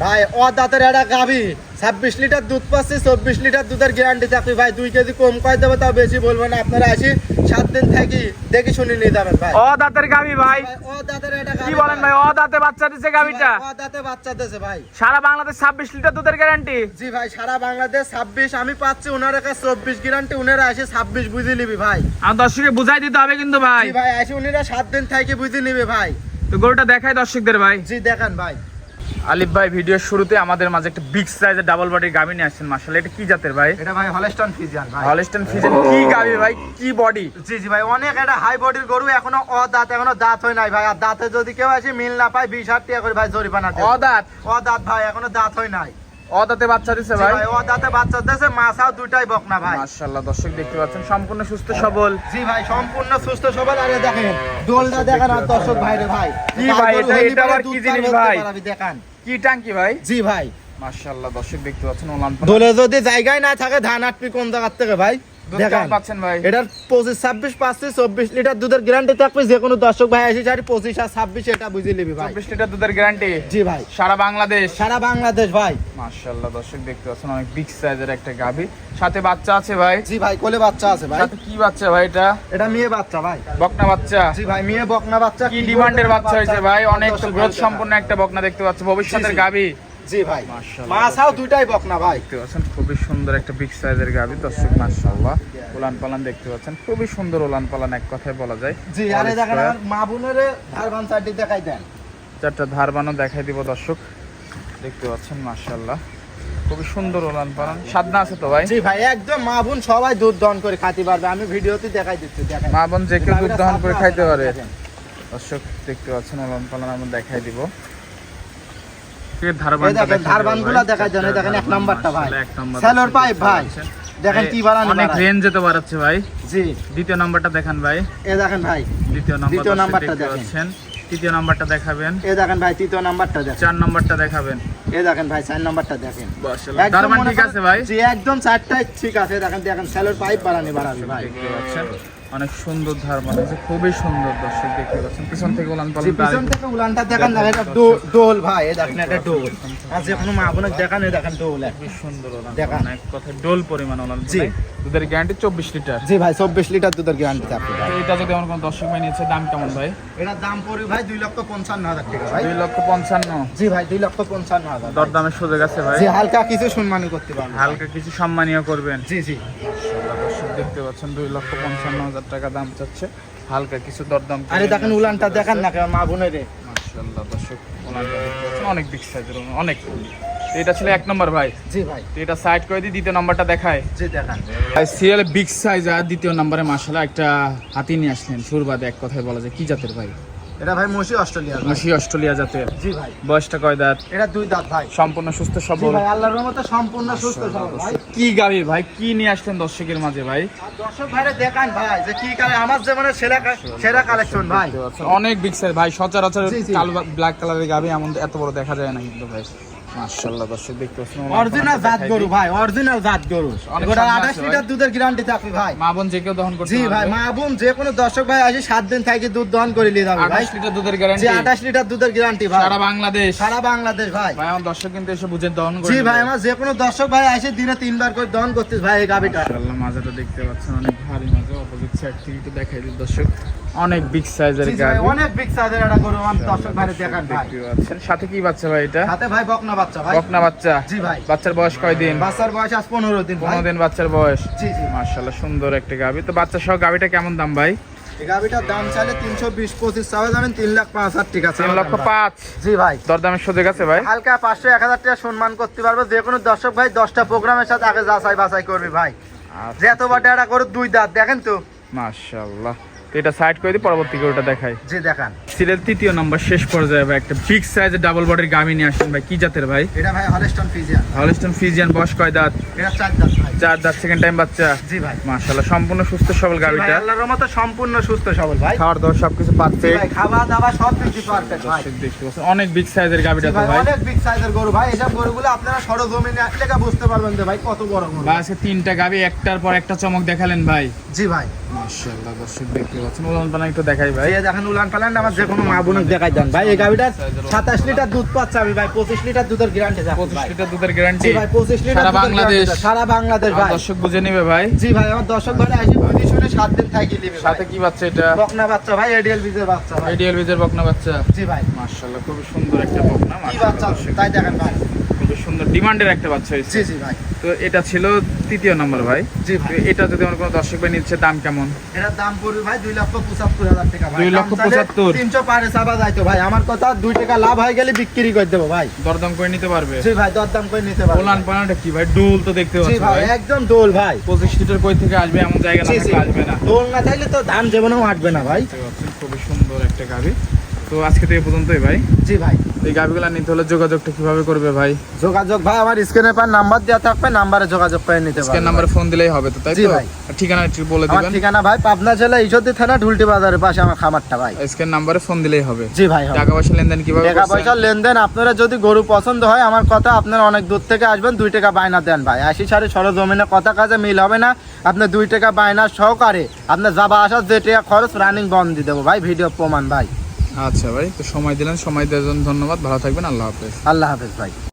ভাই ও দাঁতের একটা গাভি। ছাব্বিশ লিটার দুধ পাচ্ছে চব্বিশ লিটার দুধের গ্যারান্টি থাকবে ভাই দুই কেজি কম করে দেবে তাও বেশি বলব না আপনারা আসি সাত দিন থাকি দেখি শুনে নিয়ে যাবেন ভাই। ও দাঁতের গাবি ভাই। ভাই, ও দাঁতের একটা কি বলেন ভাই ও দাঁতে বাচ্চা দিছে গাবিটা ও দাঁতে বাচ্চা দিয়েছে ভাই। সারা বাংলাদেশ ছাব্বিশ লিটার দুধের গ্যারান্টি জি ভাই সারা বাংলাদেশ ছাব্বিশ আমি পাচ্ছি ওনার কাছে চব্বিশ গ্যারান্টি উনারা আসে ছাব্বিশ বুঝে নিবি ভাই। আমার দর্শককে বুঝাই দিতে হবে কিন্তু ভাই। ভাই আসে উনিরা সাত দিন থাকি বুঝে নিবে ভাই। তো গরুটা দেখাই দর্শকদের ভাই। জি দেখান ভাই। আলিফ ভাই ভিডিওর শুরুতে আমাদের মাঝে একটা বিগ সাইজের ডাবল বডির গাবি নিয়ে আসছেন মাশাআল্লাহ। এটা কি জাতের ভাই? এটা ভাই হলেস্টন ফিজিয়ান ভাই। হলস্টেন ফিজেন কি গাবি ভাই? কি বডি জি জি ভাই অনেক একটা হাই বডির গরু এখনও অ দাঁত এখনও দাঁত হয় নাই ভাই। আর দাঁতে যদি কেউ আসে মিল না পায় বিশ হাজার টাকা করে ভাই জরিমানা দেবে। ও দাঁত অ দাঁত ভাই এখনও দাঁত হয় নাই। বাচ্চা দিছে ভাই? বাচ্চা দিয়েছে মাছাও দুটাই বকনা ভাই। মাশাআল্লাহ দর্শক দেখতে পাচ্ছেন সম্পূর্ণ সুস্থ সবল। জি ভাই সম্পূর্ণ সুস্থ সবল। আরে দেখেন দোলটা দেখেন আর দর্শক ভাইরে ভাই। কি ভাই, এটা- এটা আবার কি জিনিস ভাই? দেখান। কি টাঙ্কি ভাই? জি ভাই। মাশাআল্লাহ দর্শক দেখতে পাচ্ছেন ওলান দোলে যদি জায়গায় না থাকে ধান আটপি কোন জায়গার থেকে ভাই? দেখান কেমন পাচ্ছেন ভাই। এটার পঁচিশ ছাব্বিশ পাঁচশো চব্বিশ লিটার দুধের গ্যারান্টি থাকবে যে কোনো দর্শক ভাই আসি চারি পঁচিশ আর ছাব্বিশ এটা বুঝে নিবি ভাই। চব্বিশ লিটার দুধের গ্যারান্টি। জি ভাই। সারা বাংলাদেশ। সারা বাংলাদেশ ভাই। মাশাআল্লাহ দর্শক দেখতে পাচ্ছেন অনেক বিগ সাইজের একটা গাভি। সাথে বাচ্চা আছে ভাই। জি ভাই কোলে বাচ্চা আছে ভাই। কি বাচ্চা ভাই এটা? এটা মেয়ে বাচ্চা ভাই। বকনা বাচ্চা। জি ভাই মেয়ে বকনা বাচ্চা। কি ডিমান্ডের বাচ্চা হয়েছে ভাই? অনেক গ্রোথ সম্পন্ন একটা বকনা দেখতে পাচ্ছি। ভবিষ্যতের। গাভি। জি ভাই। মাছাও দুইটাই বকনা ভাই। দেখতে পাচ্ছেন খুবই সুন্দর একটা বিগ সাইজের গাভি দর্শক মাশাআল্লাহ। উলান পালান দেখতে পাচ্ছেন খুবই সুন্দর উলান পালান এক কথায় বলা যায়। জি আরে দেখেন আমার মা বোনের ধারবান সাইডে দেখাই দেন। চারটা ধারবানও দেখাই দিব দর্শক। দেখতে পাচ্ছেন মাশাআল্লাহ। খুবই সুন্দর উলান পালান সাদনা আছে তো ভাই? জি ভাই একদম মা বোন সবাই দুধ দহন করে পারবে। আমি ভিডিওতে দেখাই দিচ্ছি দেখেন। মা বোন যে কেউ দুধ দহন করে খাইতে পারে। দর্শক দেখতে পাচ্ছেন উলান পালান আমি দেখাই দিব। এই দেখেন ধারবানগুলা দেখাই দেন দেখেন এক নাম্বারটা ভাই। সেলর পাইপ ভাই। দেখেন কি বাড়ানি অনেক রেঞ্জ যেতে পারাচ্ছে ভাই। জি। দ্বিতীয় নাম্বারটা দেখান ভাই। এ দেখেন ভাই। দ্বিতীয় নাম্বার দ্বিতীয় নাম্বারটা দেখেন। তৃতীয় নাম্বারটা দেখাবেন। এ দেখেন ভাই তৃতীয় নাম্বারটা দেখেন। চার নাম্বারটা দেখাবেন। এ দেখেন ভাই চার নাম্বারটা দেখেন। একদম দারমান ঠিক আছে ভাই। জি একদম চারটাই ঠিক আছে। দেখেন দেখেন সেলর পাইপ বাড়ানি বাড়াবি ভাই। অনেক সুন্দর ধারমান আছে খুবই সুন্দর দর্শক দেখতে পাচ্ছেন। পিছন থেকে উলান পালন পিছন থেকে উলানটা দেখেন দেখেন এটা দোল ভাই দেখেন এটা দোল। যে কোনো মা বোনের দেখান এ দেখেন দোল। খুবই সুন্দর উলান দেখান। এক কথায় ডোল পরিমাণ উলান জি। দুধের গ্যারান্টি চব্বিশ লিটার জি ভাই চব্বিশ লিটার দুধের গ্যারান্টি থাকবে তো এটা যদি আমার কোনো দর্শক ভাই নিয়েছে দাম কেমন ভাই? এটার দাম পড়বে ভাই দুই লক্ষ পঞ্চান্ন হাজার টাকা ভাই। দুই লক্ষ পঞ্চান্ন। জি ভাই দুই লক্ষ পঞ্চান্ন হাজার ভাই। দরদামের সুযোগ আছে ভাই। জি হালকা কিছু সম্মানী করতে পারব। হালকা কিছু সম্মানীয় করবেন। জি জি। দেখতে পাচ্ছেন দুই লক্ষ পঞ্চান্ন হাজার টাকা দাম চাচ্ছে। হালকা কিছু দরদাম আরে দেখেন উলানটা দেখান না মা বোনের রে। মাশাআল্লাহ দর্শক উলানটা দেখতে পাচ্ছেন অনেক বিগ সাইজের অনেক। এটা ছিল এক নম্বর ভাই। জি ভাই। এটা সাইড করে দিই দ্বিতীয় নাম্বারটা দেখায়। জি দেখান। ভাই সিরিয়াল বিগ সাইজ আর দ্বিতীয় নম্বরে মাশাআল্লাহ একটা হাতি নিয়ে আসলেন। সুরবাদ এক কথায় বলা যায় কি জাতের ভাই? এটা ভাই মুশি অস্ট্রেলিয়া মসি অস্ট্রেলিয়া জাতের। জি ভাই। বয়সটা কয় দাঁত? এটা দুই দাঁত ভাই। সম্পূর্ণ সুস্থ সবল? ভাই আল্লাহর রহমতে সম্পূর্ণ সুস্থ সবল ভাই। কি গাবি ভাই? কি নিয়ে আসলেন দর্শকের মাঝে ভাই? দর্শক ভাইরে দেখান ভাই যে কি কালে আমার জীবনে সেরা কা- সেরা কালেকশন ভাই। অনেক বিক্সের ভাই সচরাচর ব্ল্যাক কালার কালো ব্ল্যাক কালারের গাবি এমন এত বড় দেখা যায় না কিন্তু ভাই। মাশাআল্লাহ দর্শক দেখতে পাচ্ছেন অরিজিনাল জাত গরু ভাই অরিজিনাল জাত গরু। গোটা সামনে আঠাশ আছে লিটার দুধের গ্যারান্টি থাকবে ভাই। মা বোন যে কেউ দহন করতে জি ভাই মা বোন যে কোনো দর্শক ভাই আসে সাত দিন থাকি দুধ দহন করে নিয়ে যাবে ভাই। 28 লিটার দুধের জি গ্যারান্টি আঠাশ লিটার দুধের গ্যারান্টি ভাই। সারা বাংলাদেশ। সারা বাংলাদেশ ভাই। ভাই আমার দর্শক কিন্তু এসে বুঝে দহন করে জি ভাই আমার যে কোনো দর্শক ভাই আসে দিনে তিনবার করে দহন করতে ভাই এই গাবিটা মাশাআল্লাহ মাজাটা দেখতে পাচ্ছেন অনেক ভারী মাজা অপোজিট সাইড থেকে একটু দেখাই দিই দর্শক। অনেক বিগ সাইজের গাবি অনেক বিগ সাইজের একটা গরু আমার দর্শক ভাই দেখান ভাই। সাথে কি বাচ্চা ভাই এটা? সাথে ভাই বকনা বাচ্চা ভাই। বকনা বাচ্চা? জি ভাই। বাচ্চার বয়স কয় দিন? বাচ্চার বয়স আজ পনেরো দিন ভাই। পনেরো দিন বাচ্চার বয়স। জি জি। মাশাআল্লাহ সুন্দর একটা গাবি। তো বাচ্চা সহ গাবিটা কেমন দাম ভাই? এই গাবিটার দাম চাইলে তিনশো বিশ পঁচিশ চাওয়া যাবেন তিন লাখ হাজার ঠিক আছে। তিন লক্ষ পাঁচ। জি ভাই। দরদামের সুযোগ আছে ভাই? হালকা পাঁচশো এক হাজার টাকা সম্মান করতে পারব। যে কোনো দর্শক ভাই দশটা প্রোগ্রামের সাথে আগে যাচাই বাছাই করবি ভাই। যে এত বাটে করে দুই দাঁত দেখেন তো। মাশাআল্লাহ। তো এটা সাইড করে দিই পরবর্তী ওটা দেখাই। জি দেখান। সিরিয়াল তৃতীয় নম্বর শেষ পর্যায়ে ভাই একটা বিগ সাইজের ডাবল বডির গামি নিয়ে আসেন ভাই কি জাতের ভাই? এটা ভাই হলেস্টন ফিজিয়ান হলস্টন ফিজিয়ান বয়স কয় দাঁত? এটা চার দাঁত ভাই। চার দাঁত সেকেন্ড টাইম বাচ্চা? জি ভাই। মাশাআল্লাহ সম্পূর্ণ সুস্থ সবল গাবিটা আল্লাহর মতো সম্পূর্ণ সুস্থ সবল ভাই। খাওয়ার দাওয়ার সবকিছু পাচ্ছে ভাই খাওয়া দাওয়া সব কিছু পারফেক্ট ভাই। দেখতে অনেক বিগ সাইজের গাবিটা তো ভাই ভাই। অনেক বিগ সাইজের গরু ভাই। এসব গরুগুলো আপনারা সরজমিনে আসলে বুঝতে পারবেন যে ভাই কত বড় গরু। ভাই আজকে তিনটা গাবি একটার পর একটা চমক দেখালেন ভাই। জি ভাই। মাশাআল্লাহ দর্শক দেখতে পাচ্ছেন উলান পালান একটু দেখাই ভাই। ভাই দেখেন উলান পালান আমার যে কোনো মা বোনকে দেখাই দেন। ভাই এই গাভিটা সাতাশ লিটার দুধ পাচ্ছে আমি ভাই পঁচিশ লিটার দুধের গ্যারান্টি পঁচিশ লিটার দুধের গ্যারান্টি ভাই পঁচিশ লিটার সারা বাংলাদেশ। সারা বাংলাদেশ ভাই। দর্শক বুঝে নেবে ভাই। জি ভাই আমার দর্শক ভাই আসি বুঝি শুনে সাত দিন থাকি নিবে সাথে কি বাচ্চা এটা? বকনা বাচ্চা ভাই এডিএল বিজের বাচ্চা ভাই। আইডিয়াল বীজের বকনা বাচ্চা। জি ভাই। মাশাআল্লাহ খুবই সুন্দর একটা বকনা কি বাচ্চা তাই দেখেন ভাই। সুন্দর ডিমান্ডের একটা বাচ্চা হয়েছে। জি জি ভাই। তো এটা ছিল তৃতীয় নম্বর ভাই। জি ভাই। এটা যদি আমার কোনো দর্শক ভাই নিচ্ছে দাম কেমন? এটার দাম পড়বে ভাই দুই লক্ষ পঁচাত্তর হাজার টাকা ভাই। দুই লক্ষ পঁচাত্তর। তিনশো পারে চাপা যাইতো ভাই। আমার কথা দুই টাকা লাভ হয়ে গেলে বিক্রি করে দেবো ভাই। দরদাম করে নিতে পারবে? জি ভাই দরদাম করে নিতে পারব। ওলান পালানটা কি ভাই? ডুল তো দেখতে পাচ্ছি ভাই একদম দোল ভাই। পঁচিশ লিটার কই থেকে আসবে? এমন জায়গা না আসবে না। দোল না থাকলে তো ধান জীবনেও আটবে না ভাই। খুবই সুন্দর একটা গাভি তো আজকে তো এই পর্যন্তই ভাই। জি ভাই। এই গাভিগুলো নিতে হলে যোগাযোগটা কীভাবে করবে ভাই? যোগাযোগ ভাই আমার স্ক্রিনে পার নাম্বার দেওয়া থাকবে নাম্বারে যোগাযোগ করে নিতে স্ক্যান পারবেন নাম্বারে ফোন দিলেই হবে তো তাই জি তো? ভাই। আর ঠিকানা একটু বলে দিবেন। ঠিকানা ভাই পাবনা জেলা ঈশ্বরদী থানা ঢুলটি বাজারের পাশে আমার খামারটা ভাই। স্ক্যান নাম্বারে ফোন দিলেই হবে। জি ভাই। টাকা পয়সা লেনদেন কীভাবে টাকা পয়সা লেনদেন আপনারা যদি গরু পছন্দ হয় আমার কথা আপনারা অনেক দূর থেকে আসবেন দুই টাকা বায়না দেন ভাই। আশি সাড়ে সরজমিনে কথা কাজে মিল হবে না আপনার দুই টাকা বায়না সহকারে আপনার যাবা আসার যে টাকা খরচ রানিং বন্ধ দিয়ে দেবো ভাই ভিডিও প্রমাণ ভাই। আচ্ছা ভাই, তো সময় দিলেন, সময় দেওয়ার জন্য ধন্যবাদ, ভালো থাকবেন, আল্লাহ হাফেজ। আল্লাহ হাফেজ ভাই।